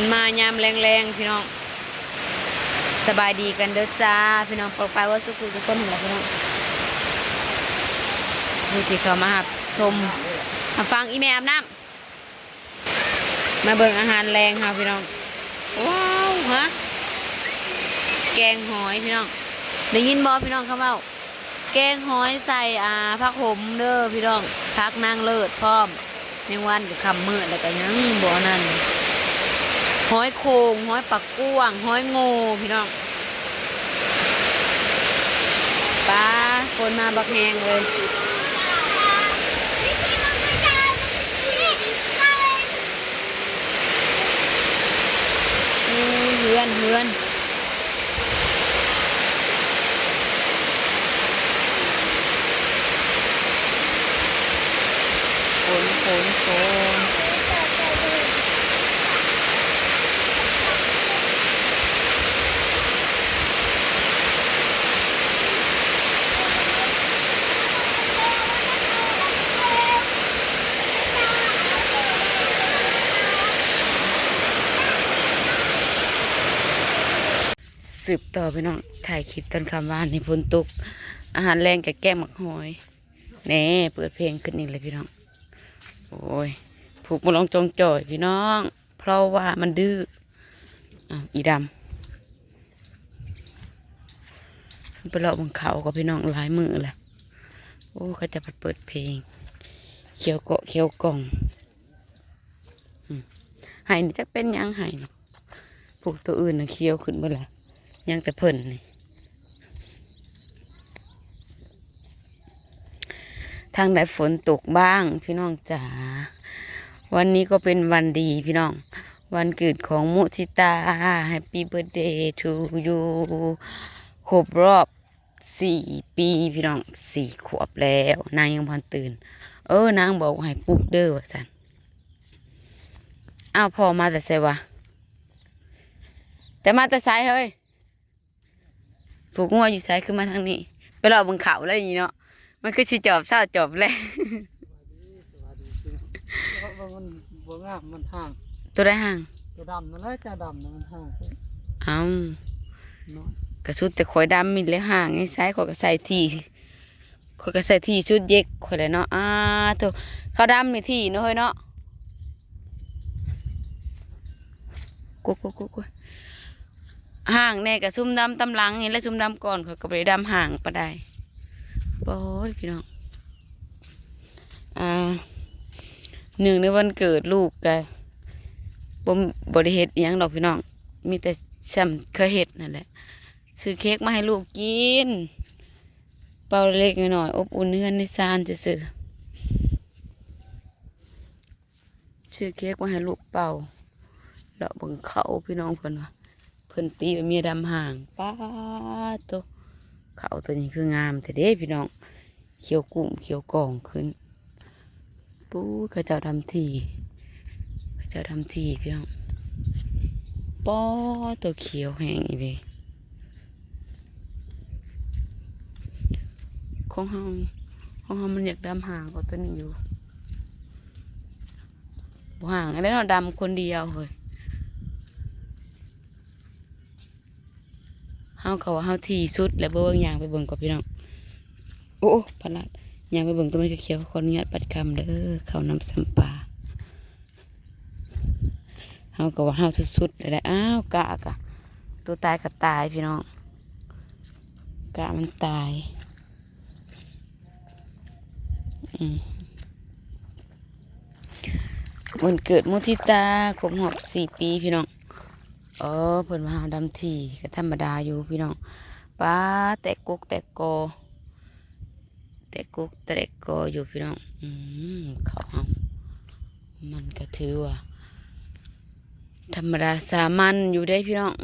นมายามแรงๆพี่น้อง สบายดีกันเด้อจ้า พี่น้องปลอดภัยว่าสุขุทุกคนเห็นแล้วพี่น้องผู้ที่เขามาหับชมมาฟังอีแม่อาบน้ำมาเบิ่งอาหารแรงค่ะพี่น้อง ว้าวฮะแกงหอยพี่น้องได้ยินบอพี่น้องเขาเบ้าแกงหอยใส่อ่าผักหมเด้อพี่น้องผักนางเลิศพร้อมแมงวันกับคำมือแล้วก็ยังบ่อนั่น หอยโคงหอยปักก้วงหอยโง่พี่น้องปลาคนมาบักแหงเลยเฮือนเฮือนฝนฝนฝน สืบต่อพี่น้องถ่ายคลิปตอนคำว่านในพนตกอาหารแรงกับแก้มหมักหอยแน่เปิดเพลงขึ้นนี่เลยพี่น้อง โอ้ยผูกมาลองจงจ่อยพี่น้อง เพราะว่ามันดื้ออีดำไปเลาะบนเขากับพี่น้องหลายมือแหละโอ้เขาจะเปิดเพลง เขียวเกาะเขียวกล่องอืมไห้นี่จะเป็นยังไห้เนาะพวกตัวอื่นนะเขียวขึ้นเมื่อไหร่ ยังแต่เพิ่นทางไหนฝนตกบ้างพี่น้องจ๋าวันนี้ก็เป็นวันดีพี่น้อง วันเกิดของมุทิตา Happy Birthday to you ครบรอบสี่ปีพี่น้องสี่ขวบแล้ว นางยังพอนตื่น เออนางบอกให้ปลุกเด้อว่าสันอ้าวพอมาแต่ไสวะแต่มาแต่สายเฮ้ย ผูกงัวอยู่สายคือมาทางนี้ ไปรอบบนเขาแล้วอย่างนี้เนาะมันคือสิจอบเศร้าจอบแลเพราะว่ามันบัวงามมันห่าง ตัวได้ห่าง ตัวดำนั่นแหละจ้าดำนั่นมันห่างเอาเนาะกระสุดแต่ข่อยดำมิดเลยห่างไอ้ซ้ายข่อยก็ใส่ทีข่อยก็ใส่ทีชุดเย็กข่อยเลยเนาะอ้าตัวเขาดำนี่ทีเนาะเฮ้ยเนาะกูกูกูกู ห่างแน่กับซุ่มดำตำหลังนี่แล้วซุ่มดำก่อนข่อยก็ไปดำห่างปะได้โอ้ยพี่น้องอ่าหนึ่งในวันเกิดลูกกะบ่มบริเฮ็ดอิหยังดอกพี่น้อง มีแต่ซ้ำเคยเฮ็ดนั่นแหละซื้อเค้กมาให้ลูกกิน เป่าเล็กหน่อยอบอุ่นเฮือในซานจะซื้อซื้อเค้กมาให้ลูกเป่าเลาบังเขาพี่น้องเพิ่นว่า เพิ่นตีแบบมีดำห่างป้าดโตเขาตัวนี้คืองามแต่เด้พี่น้องเขียวกุ้มเขียวกองขึ้นปู้เขาเจ้าทำทีเขาเจ้าทำทีพี่น้องป้อตัวเขียวแห้งอีเวของเฮาของเฮามันอยากดำห่างกว่าตัวนี้อยู่ห่างอันนี้เราดำคนเดียวเฮ้ยาเขาว่าเฮาทีสุด แล้วเบิ่งยางไปเบิ่งกับพี่น้อง โอ้พลัดยางไปเบิ่งตัวมันเขียวๆขออนุญาตปัดคำเด้อเขาวนำสัมปาเฮาก็ว่าเฮาสุดๆเลยอ้าวกะกะตัวตายก็ตายพี่น้องกะมันตายอืมวันเกิดมุทิตาครบหอบสี่ปีพี่น้อง เออเพิ่นมาหาดำทีก็ธรรมดาอยู่พี่น้องป้าแตกกุกแตกกแตกกุกแตกกอยู่พี่น้องอืมเขาเอามันก็ถือว่าธรรมดาสามัญอยู่ได้พี่น้อง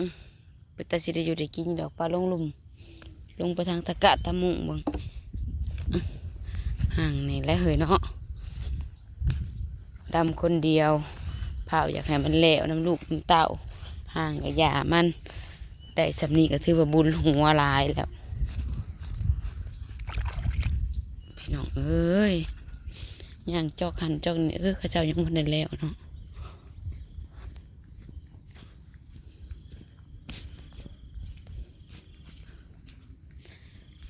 เป็นตาสิได้อยู่ได้กินดอกปลาลงลุมลงไปทางตะกะตะมุงบิ่งห่างนี่และเหยเนาะดำคนเดียวเผาอยากให้มันแล้วน้ำลูกน้ำเต่า ห่างกับยามันได้สำนีก็ถือว่าบุญหัวลายแล้ว พี่น้องเอ้ยย่างจอกหันจอกนี่คือข้าเจ้ายังมันได้แล้วเนาะ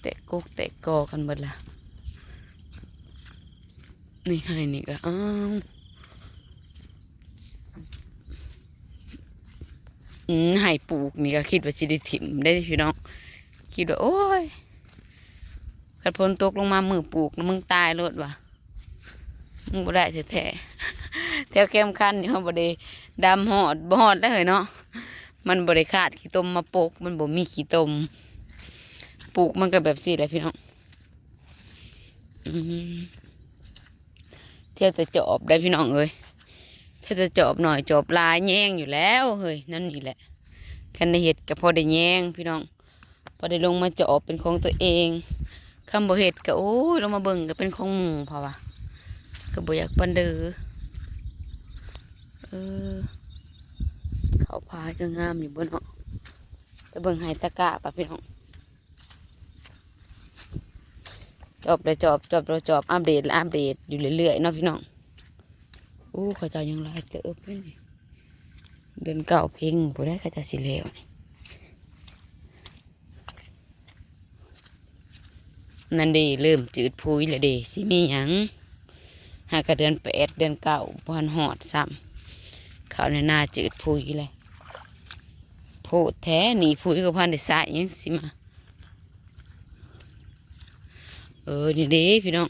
เตะกุกเตะกอกันหมดละนี่ให้นี่ก็อ้าว อืมให้ปลูกนี่ก็คิดว่าสิได้ถิ่มได้พี่น้อง คิดว่าโอ้ยขัดพนตกลงมามือปลูกแล้วมึงตายรถวะมึงบ่ได้แท้ๆแถวแก้มคันนี่เขาบ่ได้ดำหอดบอดได้เลยเนาะมันบ่ได้ขาดขี้ตมมาปกมันบ่มีขี้ตมปลูกมันก็แบบสี่แหละพี่น้องเที่ยวแต่จอบได้พี่น้องเอ้ย เที่ยวแต่จอบหน่อยจอบลายแย่งอยู่แล้วเฮ้ยนั่นนี่แหละคันได้เห็ดก็พอได้แย่งพี่น้อง พอได้ลงมาจอบเป็นของตัวเองคำบ่เห็ดก็โอ้ยลงมาเบิ่งก็เป็นของหมู่พราะว่าก็บ่อยากปันเดือเออเขาพายก็งามอยู่บนเนาะไปเบิ่งไฮตะกะปะพี่น้องจอบเลยจอบจอบเราจอบอัปเดตและอัปเดตอยู่เรื่อยๆเนาะพี่น้อง อู้เขาเจะยังไลายเกิบเลยนี่เดินเก่าเพลงผู้ได้เขาเจะสิเลวนั่นดีเริ่มจืดพุยล้วเดีสิมีหยังหากระเดือนแปดเดือนเก้าพอนหอดซ้ำเขาในหน้าจืดพุยเลยโพดแท้หนีพุยกับพันได้สายยังสิมาเออนี่เด้พี่น้อง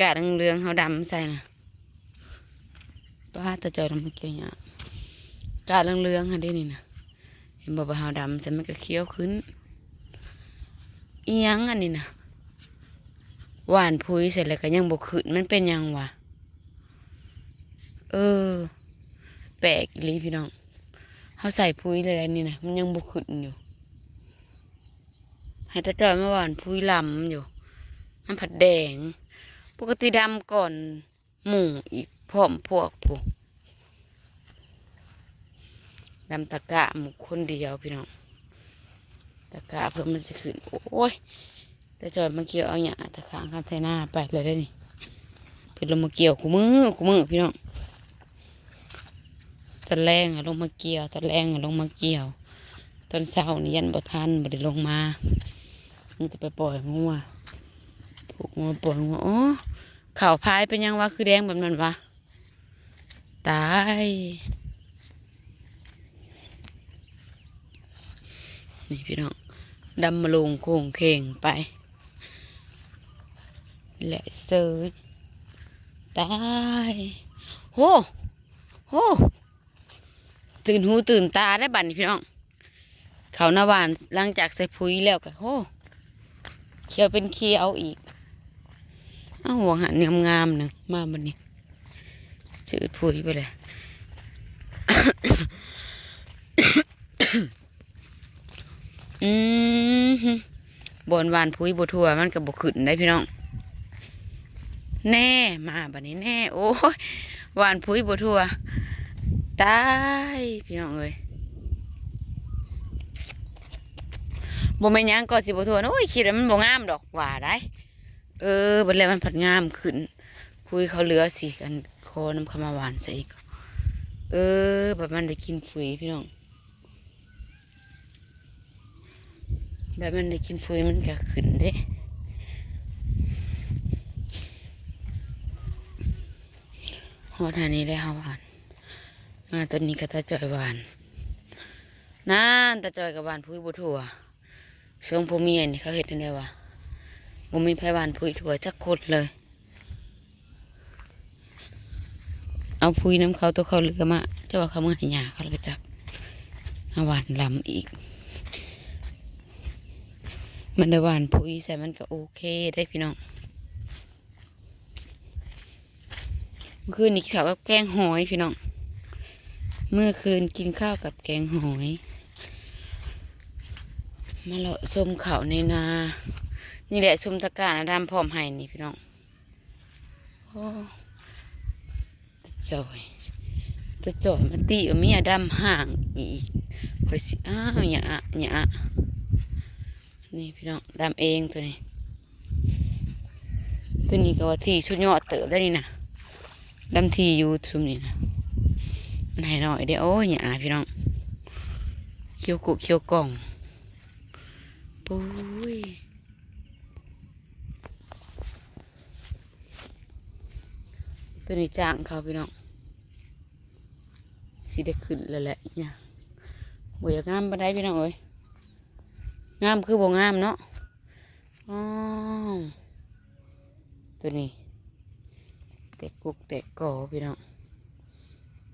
กาดเรืองเขาดำใส่นะ ป้าตะจอยทำมาเกี่ยวเนี่ยกาเรืองๆฮะเด้นี่นะเห็นบอกว่าเขาดำใส่มันก็เคี้ยวขึ้นอียังอันนี้นะหวานพุยเสร็จแล้วก็ยังบกขึ้นมันเป็นยังวะเออ แปลกลีพี่น้องเขาใส่พุยเลยนี่นะมันยังบกขึ้นอยู่ให้ตะจอยมาหวานพุยลำอยู่มันผัดแดง ปกติดำก่อน หมู่อีกพร้อมพวกพวกดำตะกะหมูคนเดียวพี่น้องตะกะเพิ่มมันจะขึ้นโอ้ยแต่จอยมาเกี่ยวเอาหยาตะขางข้ามไทยหน้าไปเลยได้นี่เพิ่นลงมาเกี่ยวคู่มือคู่มือพี่น้องตอนแรงอะลงมาเกี่ยวตอนแรงอะลงมาเกี่ยวตอนเช้านี่ยันบ่ทันบ่ได้ลงมามันจะไปปล่อยงัวผูกงัวปวดงัวอ๋อ ข่าวพายเป็นยังวะคือแดงแบบนั้นวะตายนี่พี่น้องดำมาลงโค้งเข่งไปแหละเซยตายโหโหตื่นหูตื่นตาได้บัดนี้พี่น้อง เขาหน้าหวานหลังจากใส่ปุ๋ยแล้วก็โหเขียวเป็นเขียวอีก เอาหัวหันงามๆหนึ่งมาบันนี้จืดผุยไปเลยอืมบนวานผุยบทัวมันกับบขึ้นได้พี่น้อง แน่มาบันนี้แน่ โอ้ยหวานผุยบทัวตายพี่น้องเอ้ยบ่แม่นยังก็สิบทัวโอ้ยคิดว่ามันบ่งามดอกว่าได้ เออบัดแล้วมันผัดงามขึ้น คุยเขาเหลือสิกันคอน้ำขมาหวานใส่อีก เออแบบมันได้กินฟุยพี่น้องแบบมันได้กินฟุยมันก็ขึ้นเด้หอดหานี้แล้วหวานมาตอนนี้ก็ตาจอยหวานนั่นตาจอยกับหวานพุยบุถั่วช่วงพวกเมียนี่เขาเห็ดยังไงวะ บ่มีไผหวานพุยถั่วจักคนเลย เอาพุยน้ำเขาตัวเขาเหลือมาเจ้าว่าเขาเมื่อหยาเขาเลยจักอาหวานลำอีก มันได้หวานพุยใส่มันก็โอเคได้พี่น้องเมื่อคืนนี้กินข้าวกับแกงหอยพี่น้อง เมื่อคืนกินข้าวกับแกงหอย มาเลาะส้มเขาในนา นี่แหละชุมตะการดำพร้อมให้นี่พี่น้องโอ้จอยตะจอยมาตีเมียดำห่างอีกคอยสิอ้าวหยาหยานี่พี่น้องดำเองตัวนี้ ตัวนี้ก็ว่าที่ชุดยอดเติบได้นี่นะดำทีอยู่ชุมนี่นะมันให้หน่อยเดียวโอ้ยหยาพี่น้องเคี้ยวกุเคี้ยวกล่องปุ้ย ตัวนี้จ้างเขาพี่น้องสิได้ขึ้นแล้วแหละเนี่ยบ่อยากงามปานใดพี่น้องเอ้ยงามคือบ่งามเนาะอ๋อตัวนี้แตกกุกแตกกอพี่น้อง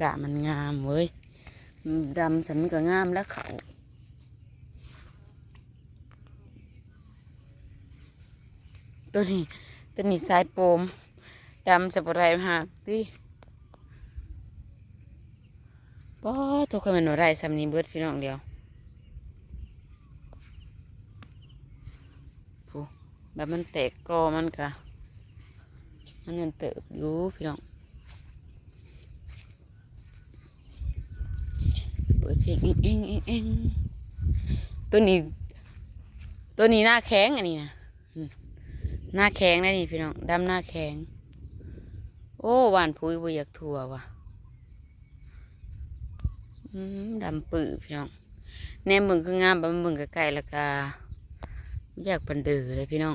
กะมันงามเว้ยดำสันก็งามแล้วเขาตัวนี้ตัวนี้สายโปม ดำสับอะไรหักดิป้อตัวคนมันอะไรสำนีเบิดพี่น้องเดียวผู้แบบมันแตกกอมันกะมันยังเติบอยู่พี่น้องเปิดเพลงเองเองเองเองตัวนี้ ตัวนี้หน้าแข็งอันนี้นะหน้าแข็งนะนี่พี่น้องดำหน้าแข็ง โอ้หวานพุยบ่อยากถั่วว่ะอืมดำปื้อพี่น้องแนมเบิ่งคืองามบ่เบิ่งใกล้ๆแล้วก็บ่อยากปันเดือเลยพี่น้อง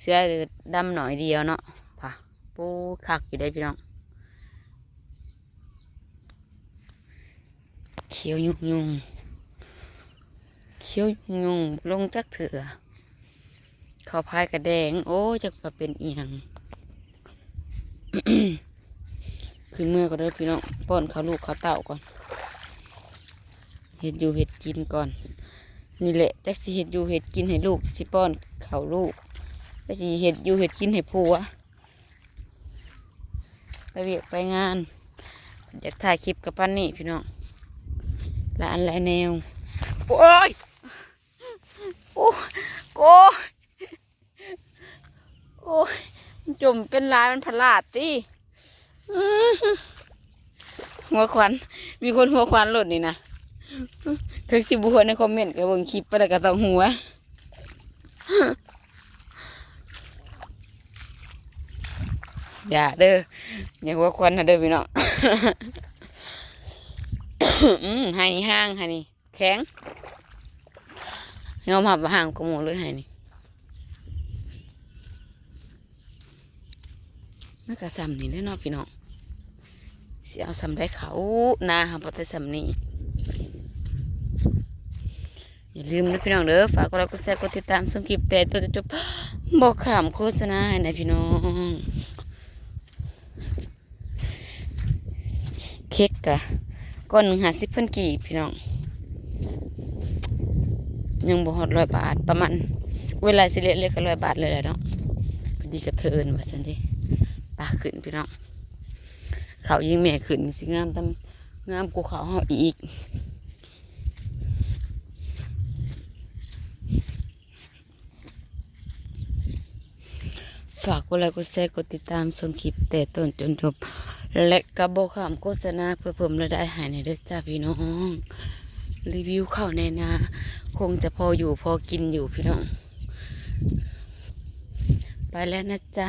เสื้อดำหน่อยเดียวเนาะป่ะปูคักอยู่ได้พี่น้อง เขียวยุกยุงเขียวยุกยุงลงจักเถื่อขาพายกระแดง โอ้จักว่าเป็นเอียง ขึ้นเมื่อก็ได้อพี่น้องป้อนข้าวลูกข้าวเต่าก่อนเห็ดอยู่เห็ดกินก่อน นี่แหละจักสิเห็ดอยู่เห็ดกินให้ลูกสิป้อนข้าวลูกจักสิเห็ดอยู่เห็ดกินให้ผัวไปเวียกไปงานอยากถ่ายคลิปกับปั้นนี่พี่น้องหลานหลายแนวโอ้ยโอ้โอ้ยโอ้ย จมเป็นลายมันผลาดติหัวควันมีคนหัวควันหล่นนี่นะเพิ่งสิบุคคลในคอมเมนต์ก็เบิ่งคลิปไปแล้วก็ต้องหัวอย่าเด้ออย่าหัวควันนะเด้อพี่น้องอืมให้นี่ห้างให้นี่แข็งยอมหับห่างกว่าหมูเลยให้นี่ มันก็ซ้ำนี่เลยเนาะพี่น้องสิเอาซ้ำได้เขานาหาพอแต่ซ้ำนี่อย่าลืมนะพี่น้องเด้อฝากกดไลค์กดแชร์กดติดตามส่งคลิปแต่ตัวจะจบบอกขามโฆษณาให้นะพี่น้อง เค้กกะก้อนหนึ่งหาสิบพันกี่พี่น้อง ยังบ่ฮอดร้อยบาทประมาณเวลาสิเละเล็กก็ร้อยบาทเลยแหละเนาะพอดีกระเทินว่าสันดิ ปลาขึ้นพี่น้องเขายิงแม่ขึ้นสิงามตำงามกูเขาเฮาอีกฝากกดไลค์กดแชร์กดติดตามชมคลิปแต่ต้นจนจบ และกระบอกคำโฆษณาเพื่อเพิ่มรายได้หายในเด้อจ้าพี่น้อง รีวิวข้าวในนา คงจะพออยู่พอกินอยู่พี่น้อง ไปแล้วนะจ๊ะ